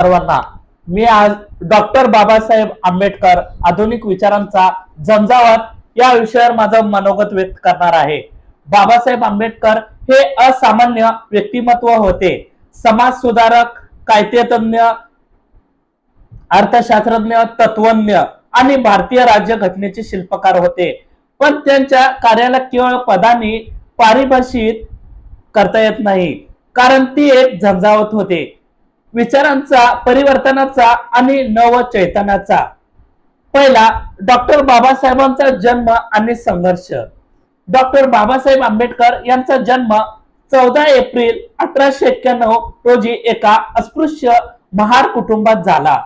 सर्वांना. मी आज डॉक्टर बाबासाहेब आंबेडकर आधुनिक विचारांचा झंझावात या विषयावर माझं मनोगत व्यक्त करणार आहे. बाबासाहेब आंबेडकर हे असामान्य व्यक्तिमत्व होते. समाज सुधारक कायदेतज्ञ अर्थशास्त्रज्ञ तत्वज्ञ आणि भारतीय राज्यघटनेचे शिल्पकार होते. पण त्यांच्या कार्याला केवळ पदांनी पारिभाषित करता येत नाही. कारण ती एक झंझावत होते. विचारांचा परिवर्तनाचा आणि नव चैतन्याचा पहिला डॉक्टर बाबासाहेबांचा जन्म आणि संघर्ष. डॉक्टर बाबासाहेब आंबेडकर यांचा जन्म चौदा एप्रिल अठराशे एक्क्याण्णव रोजी एका अस्पृश्य महार कुटुंबात झाला.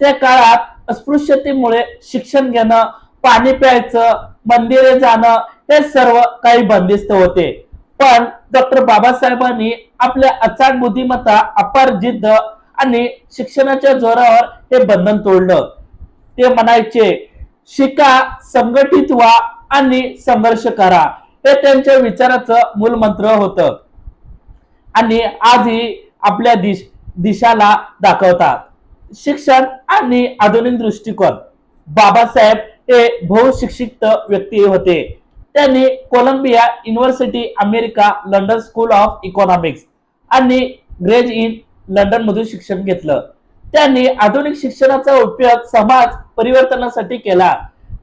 त्या काळात अस्पृश्यतेमुळे शिक्षण घेणं पाणी प्यायचं मंदिरे जाणं हे सर्व काही बंदिस्त होते. पण डॉक्टर बाबासाहेबांनी आपल्या अचाट बुद्धिमत्ता अपार जिद्द आणि शिक्षणाच्या जोरावर हे बंधन तोडलं. ते म्हणायचे शिका संघटित व्हा आणि संघर्ष करा. हे त्यांच्या विचाराचं मूलमंत्र होत. आणि आजही आपल्या दिश दिशाला दाखवतात. शिक्षण आणि आधुनिक दृष्टिकोन. बाबासाहेब हे बहुशिक्षित व्यक्ती होते. त्यांनी Columbia University America London School of Economics आणि ग्रेज इन लंडन मधून शिक्षण घेतलं. त्यांनी आधुनिक शिक्षणाचा उपयोग समाज परिवर्तनासाठी केला.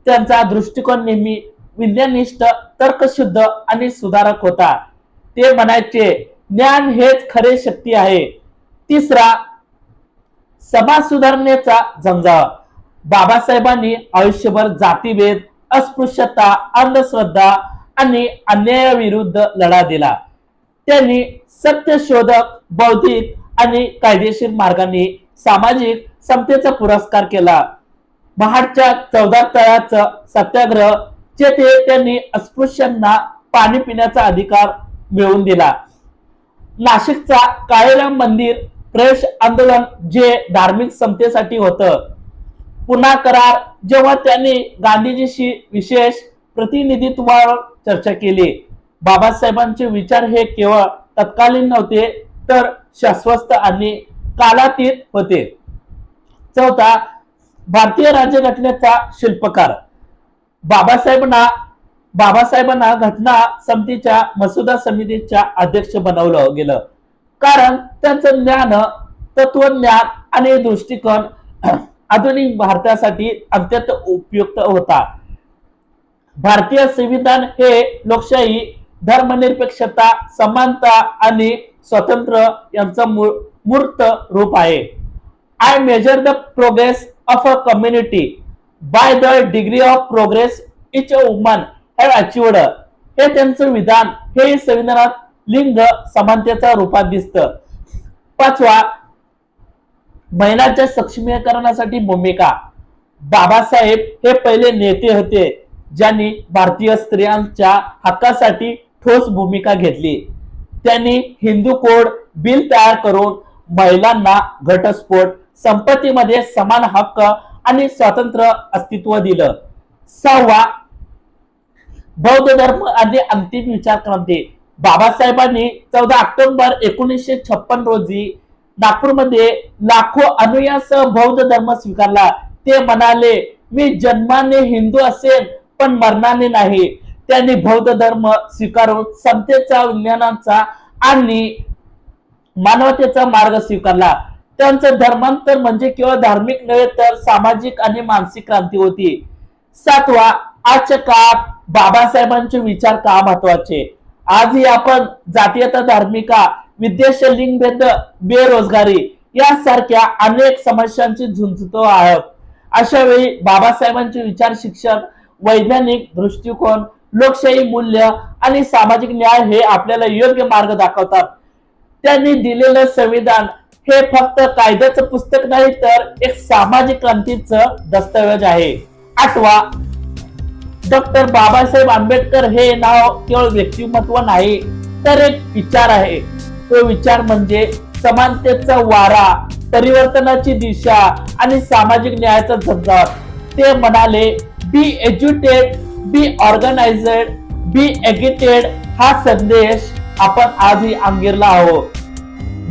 त्यांचा दृष्टिकोन नेहमी विज्ञानिष्ठ तर्कशुद्ध आणि सुधारक होता. ते म्हणायचे ज्ञान हेच खरे शक्ती आहे. तिसरा समाज सुधारणेचा झंझाव बाबासाहेबांनी आयुष्यभर जातीभेद अस्पृश्यता अंधश्रद्धा आणि अन्यायाविरुद्ध लढा दिला. त्यांनी सत्यशोधक बौद्धिक आणि कायदेशीर मार्गाने सामाजिक समतेचा पुरस्कार केला. महाडच्या चौदा तळाचं सत्याग्रह जेथे त्यांनी अस्पृश्यांना पाणी पिण्याचा अधिकार मिळवून दिला. नाशिकचा काळेराम मंदिर प्रवेश आंदोलन जे धार्मिक समतेसाठी होतं पुन्हा करार. जेव्हा त्यांनी गांधीजीशी विशेष प्रतिनिधित्वावर चर्चा केली. बाबासाहेबांचे विचार हे केवळ तत्कालीन नव्हते तर शाश्वत आणि कालातीत होते. चौथा भारतीय राज्यघटनेचा शिल्पकार. बाबासाहेबांना बाबासाहेबांना घटना समितीच्या मसुदा समितीच्या अध्यक्ष बनवलं गेलं. कारण त्यांचं ज्ञान तत्वज्ञान आणि दृष्टिकोन आधुनिक भारतासाठी अत्यंत उपयुक्त होता. भारतीय संविधान हे लोकशाही धर्मनिरपेक्षता समानता आणि स्वातंत्र्य यांचं मूर्त रूप आहे. I measure the progress of a community by the degree of progress which a woman have achieved हे त्यांचं विधान हे संविधानात लिंग समानतेच्या रूपात दिसतं. पाचवा महिलांच्या सक्षमीकरणासाठी भूमिका. बाबासाहेब हे पहिले नेते होते ज्यांनी भारतीय स्त्रियांच्या हक्कासाठी ठोस भूमिका घेतली. त्यांनी हिंदू कोड बिल तयार करून महिलांना घटस्फोट संपत्तीमध्ये समान हक्क आणि स्वातंत्र्य अस्तित्व दिलं. सहावा बौद्ध धर्म आणि अंतिम विचार क्रांती. बाबासाहेबांनी चौदा ऑक्टोबर एकोणीसशे छप्पन रोजी नागपूरमध्ये लाखो अनुयासह बौद्ध धर्म स्वीकारला. ते म्हणाले मी जन्माने हिंदू असेल पण मरणाने नाही. त्यांनी बौद्ध धर्म स्वीकारून समतेचा विज्ञानाचा आणि मानवतेचा मार्ग स्वीकारला. त्यांचं धर्मांतर म्हणजे केवळ धार्मिक नव्हे तर सामाजिक आणि मानसिक क्रांती होती. सातवा आजच्या काळात बाबासाहेबांचे विचार का महत्त्वाचे आजही आपण जातीयता धार्मिका विद्वेष लिंगभेद बेरोजगारी यासारख्या अनेक समस्यांची झुंजतो आहोत अशा वेळी बाबासाहेबांचे विचार शिक्षण वैज्ञानिक दृष्टिकोन लोकशाही मूल्य आणि सामाजिक न्याय हे आपल्याला योग्य मार्ग दाखवतात. त्यांनी दिलेलं संविधान हे फक्त कायद्याचं पुस्तक नाही तर एक सामाजिक क्रांतीचं दस्तऐवज आहे. आठवा डॉक्टर बाबासाहेब आंबेडकर हे नाव केवळ व्यक्तिमत्व नाही तर एक विचार आहे. तो विचार म्हणजे समानतेचा वारा परिवर्तनाची दिशा आणि सामाजिक न्यायाचा झंझावात ते म्हणाले बी एज्युटेड बी ऑर्गनायझेड बी एज्युटेड हा संदेश आपण आजही अंगिरला आहोत.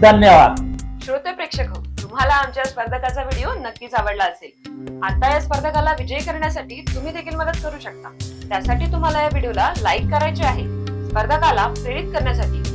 धन्यवाद. श्रोते प्रेक्षक हो, तुम्हाला आमच्या स्पर्धकाचा व्हिडिओ नक्कीच आवडला असेल. आता या स्पर्धकाला विजयी करण्यासाठी तुम्ही देखील मदत करू शकता. त्यासाठी तुम्हाला या व्हिडिओला लाईक करायचे आहे. स्पर्धकाला प्रेरित करण्यासाठी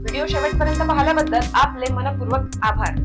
व्हिडिओ शेवटपर्यंत पाहिल्याबद्दल आपले मनपूर्वक आभार.